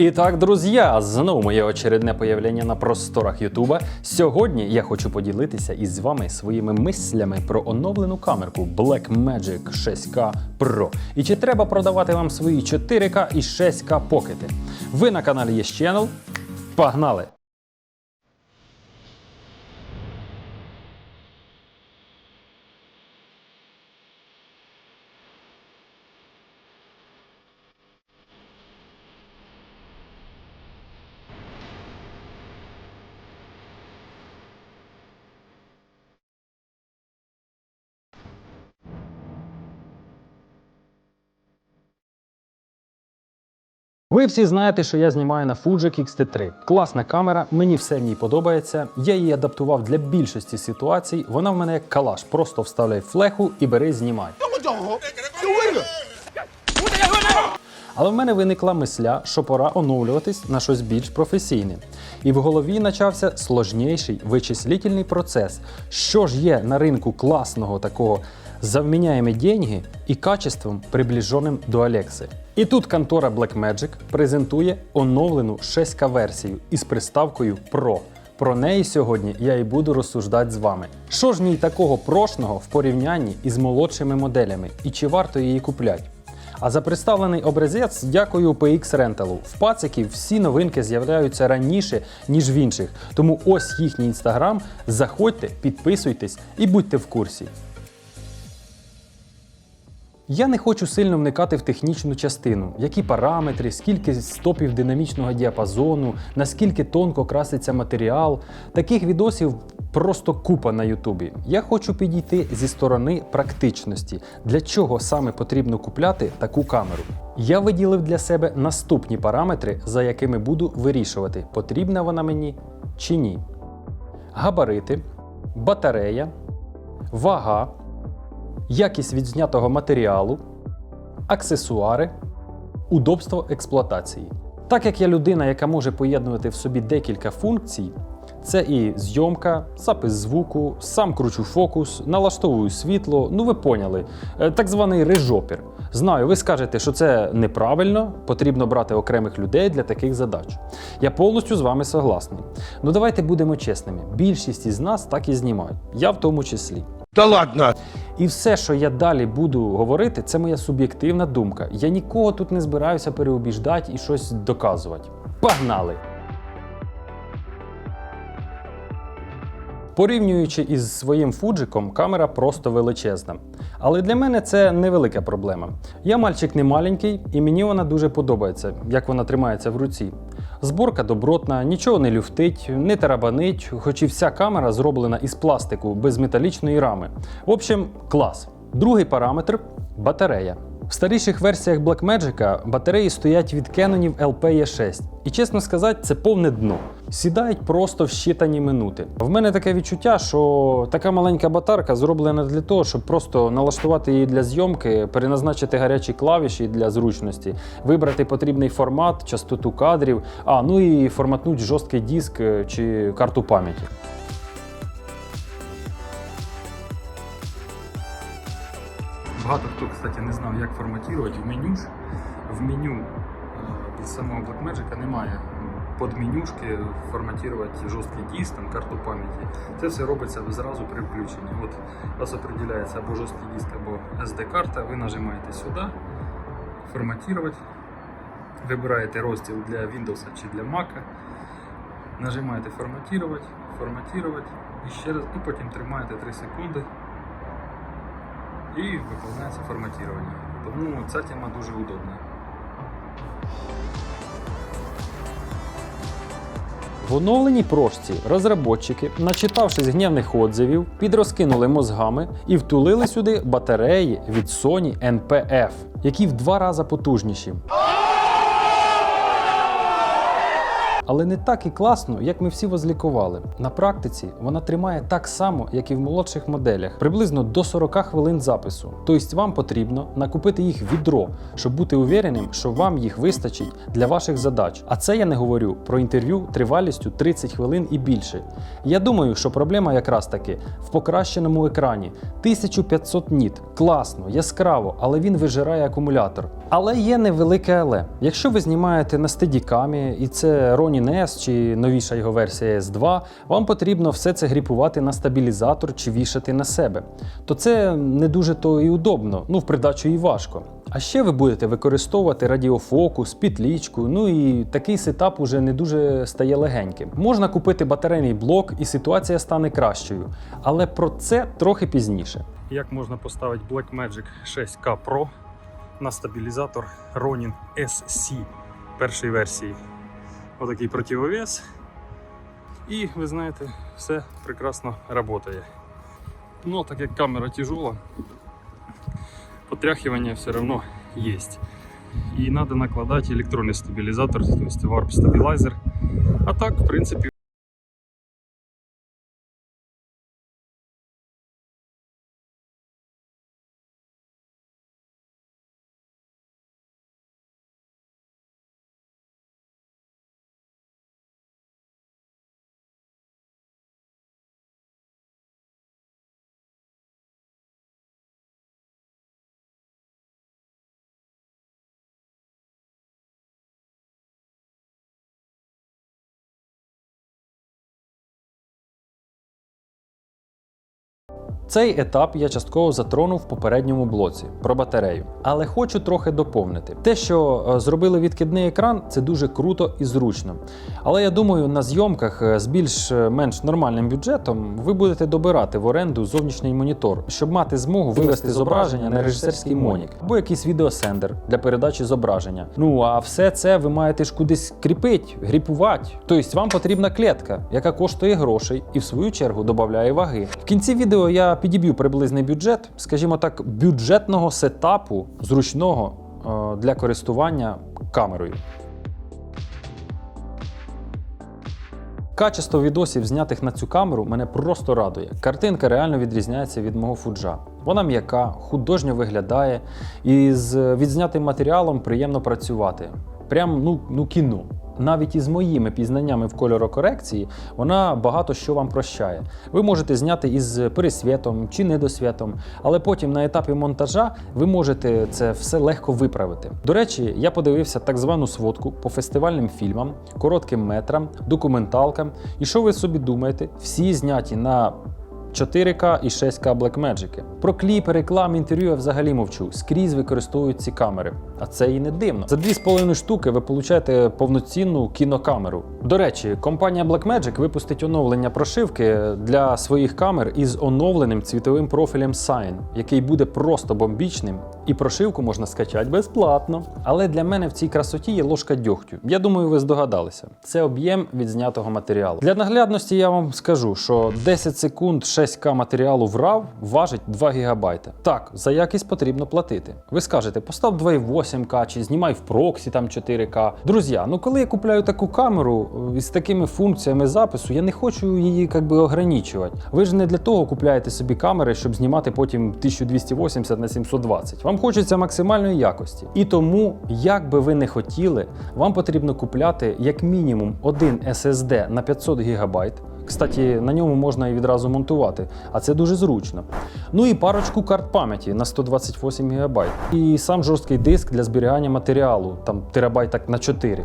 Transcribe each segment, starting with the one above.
Итак, друзья, знову моє очередне появлення на просторах Ютуба. Сьогодні я хочу поділитися із вами своїми мислями про оновлену камерку Blackmagic 6K Pro. І чи треба продавати вам свої 4К і 6К покети? Ви на каналі є Channel. Погнали! Ви всі знаєте, що я знімаю на Fuji X-T3. Класна камера, мені все в ній подобається. Я її адаптував для більшості ситуацій. Вона в мене як калаш. Просто вставляй флеху і бери, знімай. Але в мене виникла мисля, що пора оновлюватись на щось більш професійне. І в голові почався сложніший вичислительний процес. Що ж є на ринку класного такого за вміняємі деньги і качеством, приближеним до Алекси. І тут контора Blackmagic презентує оновлену 6К версію із приставкою Pro. Про неї сьогодні я і буду розсуждати з вами. Що ж ній такого прошного в порівнянні із молодшими моделями і чи варто її купляти? А за представлений образець дякую PX Rental. В пациків всі новинки з'являються раніше, ніж в інших. Тому ось їхній інстаграм. Заходьте, підписуйтесь і будьте в курсі. Я не хочу сильно вникати в технічну частину, які параметри, скільки стопів динамічного діапазону, наскільки тонко краситься матеріал. Таких відосів просто купа на Ютубі. Я хочу підійти зі сторони практичності, для чого саме потрібно купляти таку камеру. Я виділив для себе наступні параметри, за якими буду вирішувати, потрібна вона мені чи ні. Габарити, батарея, вага якість відзнятого матеріалу, аксесуари, удобство експлуатації. Так як я людина, яка може поєднувати в собі декілька функцій, це і зйомка, запис звуку, сам кручу фокус, налаштовую світло. Ну ви поняли, Е, так званий режопір. Знаю, ви скажете, що це неправильно, потрібно брати окремих людей для таких задач. Я повністю з вами согласний. Ну давайте будемо чесними. Більшість із нас так і знімають, я в тому числі. Да ладно! І все, що я далі буду говорити, це моя суб'єктивна думка. Я нікого тут не збираюся переубіждати і щось доказувати. Погнали! Порівнюючи із своїм фуджиком, камера просто величезна. Але для мене це невелика проблема. Я мальчик не маленький, і мені вона дуже подобається, як вона тримається в руці. Зборка добротна, нічого не люфтить, не тарабанить, хоч і вся камера зроблена із пластику, без металічної рами. В общем, клас. Другий параметр батарея. В старіших версіях Blackmagic батареї стоять від Canon LPE6. І чесно сказати, це повне дно. Сідають просто в щитані минути. В мене таке відчуття, що така маленька батарка зроблена для того, щоб просто налаштувати її для зйомки, переназначити гарячі клавіші для зручності, вибрати потрібний формат, частоту кадрів, а ну і форматнути жорсткий диск е, чи карту пам'яті. Багато хто, кстати, не знав, як форматувати в меню. В меню е, від самого Blackmagic немає подменюшки форматувати жорсткий диск, там, карту пам'яті. Це все робиться зразу при включенні. От у вас определяється або жорсткий диск, або SD-карта. Ви нажимаєте сюди, форматувати. Вибираєте розділ для Windows чи для Mac. Нажимаєте форматувати, форматувати і ще раз, і потім тримаєте 3 секунди і виконується форматування. Тому ця тема дуже удобна. В оновленій прошці розробники, начитавшись гнівних отзивів, підрозкинули мозгами і втулили сюди батареї від Sony NPF, які в два рази потужніші. Але не так і класно, як ми всі возлікували. На практиці вона тримає так само, як і в молодших моделях, приблизно до 40 хвилин запису. Тобто вам потрібно накупити їх відро, щоб бути увереним, що вам їх вистачить для ваших задач. А це я не говорю про інтерв'ю тривалістю 30 хвилин і більше. Я думаю, що проблема якраз таки в покращеному екрані. 1500 ніт. Класно, яскраво, але він вижирає акумулятор. Але є невелике але. Якщо ви знімаєте на стедікамі, і це Ronin S чи новіша його версія S2, вам потрібно все це гріпувати на стабілізатор чи вішати на себе. То це не дуже то і удобно, ну в придачу і важко. А ще ви будете використовувати радіофокус, підлічку, ну і такий сетап уже не дуже стає легеньким. Можна купити батарейний блок і ситуація стане кращою. Але про це трохи пізніше. Як можна поставити Blackmagic 6K Pro на стабілізатор Ronin SC першої версії? Отакий противовес. І ви знаєте, все прекрасно працює. Ну, так як камера тяжела, потряхивание все равно есть. И надо накладать электронный стабилизатор, то есть варп стабилайзер. А так, в принципе, Цей етап я частково затронув в попередньому блоці про батарею, але хочу трохи доповнити. Те, що е, зробили відкидний екран, це дуже круто і зручно. Але я думаю, на зйомках е, з більш-менш нормальним бюджетом ви будете добирати в оренду зовнішній монітор, щоб мати змогу вивести зображення на режисерський монік або якийсь відеосендер для передачі зображення. Ну а все це ви маєте ж кудись кріпити, гріпувати. Тобто вам потрібна клетка, яка коштує грошей і в свою чергу додає ваги. В кінці відео я підіб'ю приблизний бюджет, скажімо так, бюджетного сетапу зручного е, для користування камерою. Качество відосів, знятих на цю камеру, мене просто радує. Картинка реально відрізняється від мого фуджа. Вона м'яка, художньо виглядає, і з відзнятим матеріалом приємно працювати. Прям ну, ну кіно. Навіть із моїми пізнаннями в кольорокорекції вона багато що вам прощає. Ви можете зняти із пересвітом чи недосвітом, але потім на етапі монтажа ви можете це все легко виправити. До речі, я подивився так звану сводку по фестивальним фільмам, коротким метрам, документалкам. І що ви собі думаєте? Всі зняті на 4К і 6К Blackmagic. Про кліпи, реклами, інтерв'ю я взагалі мовчу. Скрізь використовують ці камери. А це і не дивно. За 2,5 штуки ви получаєте повноцінну кінокамеру. До речі, компанія Blackmagic випустить оновлення прошивки для своїх камер із оновленим цвітовим профілем Sign, який буде просто бомбічним, і прошивку можна скачати безплатно. Але для мене в цій красоті є ложка дьогтю. Я думаю, ви здогадалися. Це об'єм відзнятого матеріалу. Для наглядності я вам скажу, що 10 секунд 6К матеріалу в RAW важить 2 ГБ. Так, за якість потрібно платити. Ви скажете, постав 2,8К чи знімай в проксі там 4К. Друзі, ну коли я купляю таку камеру е, із такими функціями запису, я не хочу її як би ограничувати. Ви ж не для того купляєте собі камери, щоб знімати потім 1280 на 720. Вам хочеться максимальної якості. І тому, як би ви не хотіли, вам потрібно купляти як мінімум один SSD на 500 ГБ. Кстати, на ньому можна і відразу монтувати, а це дуже зручно. Ну і парочку карт пам'яті на 128 ГБ. І сам жорсткий диск для зберігання матеріалу, там терабайт так на 4.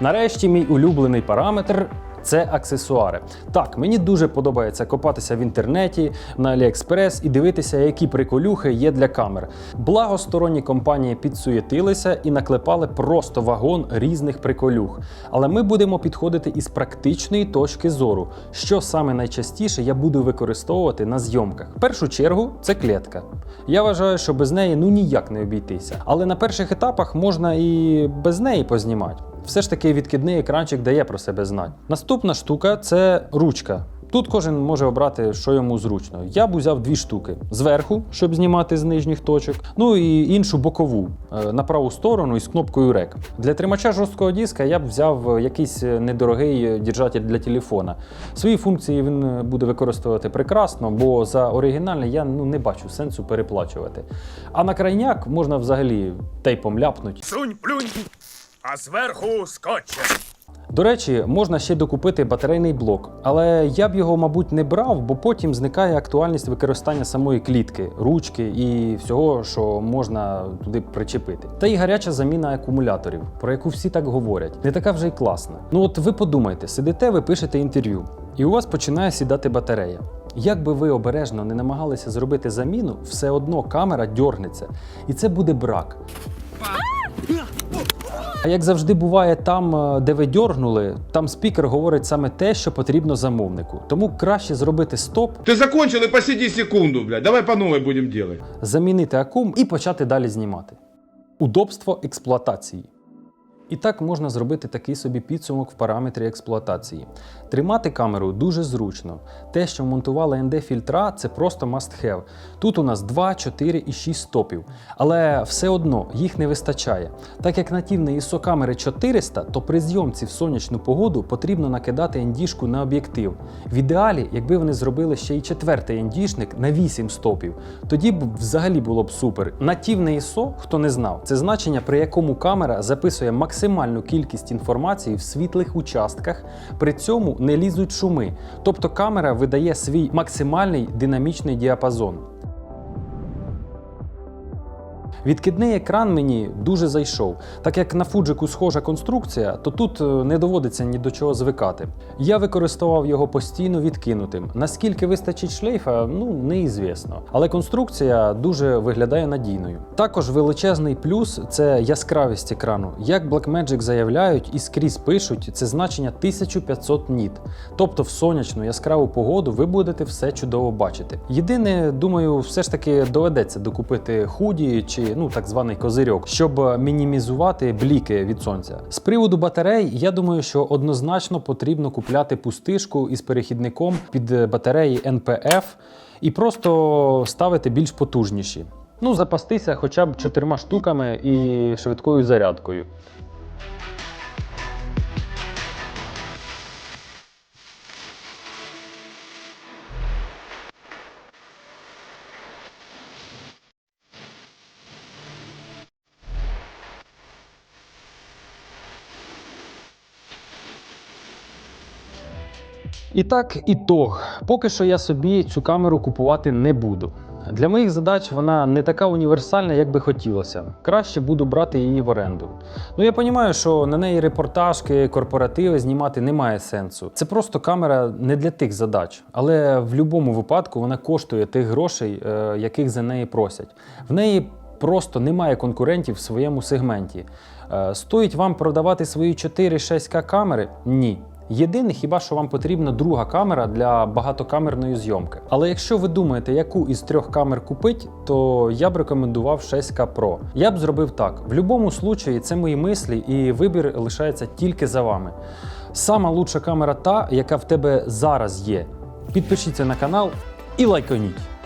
Нарешті мій улюблений параметр. Це аксесуари. Так, мені дуже подобається копатися в інтернеті на AliExpress і дивитися, які приколюхи є для камер. Благо сторонні компанії підсуєтилися і наклепали просто вагон різних приколюх. Але ми будемо підходити із практичної точки зору, що саме найчастіше я буду використовувати на зйомках. В першу чергу це клетка. Я вважаю, що без неї ну ніяк не обійтися. Але на перших етапах можна і без неї познімати. Все ж таки відкидний екранчик дає про себе знати. Наступна штука це ручка. Тут кожен може обрати, що йому зручно. Я б взяв дві штуки: зверху, щоб знімати з нижніх точок, ну і іншу бокову е, на праву сторону із кнопкою REC. Для тримача жорсткого диска я б взяв е, якийсь е, недорогий держатель для телефона. Свої функції він буде використовувати прекрасно, бо за оригінальний я ну, не бачу сенсу переплачувати. А на крайняк можна взагалі тейпом ляпнуть. Сунь плюнь, а зверху скотчем. До речі, можна ще докупити батарейний блок, але я б його, мабуть, не брав, бо потім зникає актуальність використання самої клітки, ручки і всього, що можна туди причепити. Та й гаряча заміна акумуляторів, про яку всі так говорять, не така вже й класна. Ну от ви подумайте, сидите, ви пишете інтерв'ю, і у вас починає сідати батарея. Як би ви обережно не намагалися зробити заміну, все одно камера дьорнеться, і це буде брак. А як завжди буває там, е, де ви дьоргнули, там спікер говорить саме те, що потрібно замовнику. Тому краще зробити стоп, Ти закончили, посиди секунду, блядь. Давай по новій будемо делать. замінити акум і почати далі знімати. Удобство експлуатації. І так можна зробити такий собі підсумок в параметрі експлуатації. Тримати камеру дуже зручно. Те, що монтували ND-фільтра, це просто must have. Тут у нас 2, 4 і 6 стопів. Але все одно їх не вистачає. Так як нативної ISO камери 400, то при зйомці в сонячну погоду потрібно накидати ND-шку на об'єктив. В ідеалі, якби вони зробили ще й четвертий ND-шник на 8 стопів, тоді б взагалі було б супер. Нативне ISO, хто не знав, це значення, при якому камера записує максимальну кількість інформації в світлих участках, при цьому не лізуть шуми. Тобто камера видає свій максимальний динамічний діапазон. Відкидний екран мені дуже зайшов. Так як на фуджику схожа конструкція, то тут е, не доводиться ні до чого звикати. Я використовував його постійно відкинутим. Наскільки вистачить шлейфа, ну неізвісно. Але конструкція дуже виглядає надійною. Також величезний плюс це яскравість екрану. Як Blackmagic заявляють і скрізь пишуть, це значення 1500 ніт. Тобто в сонячну яскраву погоду ви будете все чудово бачити. Єдине, думаю, все ж таки доведеться докупити худі чи ну так званий козирьок, щоб мінімізувати бліки від сонця. З приводу батарей, я думаю, що однозначно потрібно купляти пустишку із перехідником під батареї NPF і просто ставити більш потужніші. Ну, запастися хоча б чотирма штуками і швидкою зарядкою. І так, ітог. Поки що я собі цю камеру купувати не буду. Для моїх задач вона не така універсальна, як би хотілося. Краще буду брати її в оренду. Ну я розумію, що на неї репортажки, корпоративи знімати немає сенсу. Це просто камера не для тих задач. Але в будь-якому випадку вона коштує тих грошей, е, яких за неї просять. В неї просто немає конкурентів в своєму сегменті. Е, Стоїть вам продавати свої 4-6К камери? Ні. Єдине, хіба що вам потрібна друга камера для багатокамерної зйомки. Але якщо ви думаєте, яку із трьох камер купити, то я б рекомендував 6К Pro. Я б зробив так. В будь-якому случаї це мої мислі, і вибір лишається тільки за вами. Сама лучша камера та, яка в тебе зараз є. Підпишіться на канал і лайконіть.